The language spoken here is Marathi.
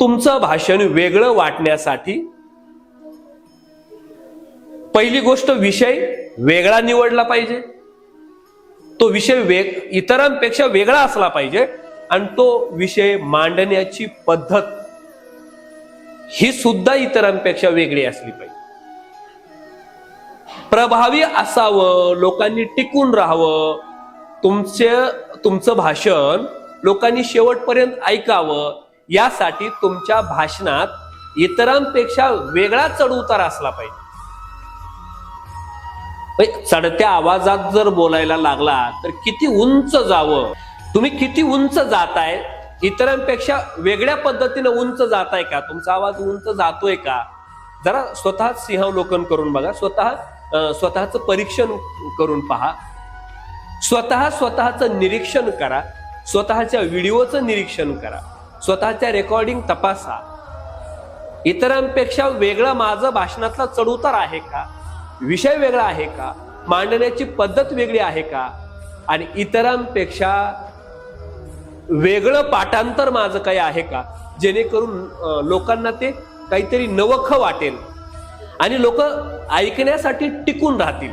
तुमचं भाषण वेगळं वाटण्यासाठी पहिली गोष्ट विषय वेगळा निवडला पाहिजे. तो विषय वेग इतरांपेक्षा वेगळा असला पाहिजे आणि तो विषय मांडण्याची पद्धत ही सुद्धा इतरांपेक्षा वेगळी असली पाहिजे. प्रभावी असावं लोकांनी टिकून राहावं तुमचे तुमचं भाषण लोकांनी शेवटपर्यंत ऐकावं यासाठी तुमच्या भाषणात इतरांपेक्षा वेगळा चढउतार असला पाहिजे. चढत्या आवाजात जर बोलायला लागला तर किती उंच जावं? तुम्ही किती उंच जाताय? इतरांपेक्षा वेगळ्या पद्धतीने उंच जाताय का? तुमचा आवाज उंच जातोय का? जरा स्वतः सिंहावलोकन करून बघा. स्वतः स्वतःच स्वतःचं परीक्षण करून पहा. स्वतः स्वतःचं निरीक्षण करा. स्वतःच्या व्हिडिओचं निरीक्षण करा. स्वतःच्या रेकॉर्डिंग तपासा. इतरांपेक्षा वेगळा माझं भाषणातला चढउतार आहे का? विषय वेगळा आहे का? मांडण्याची पद्धत वेगळी आहे का? आणि इतरांपेक्षा वेगळं पाठांतर माझं काही आहे का? जेणेकरून लोकांना ते काहीतरी नवख वाटेल. आणि लोक ऐकण्यासाठी टिकून राहतील.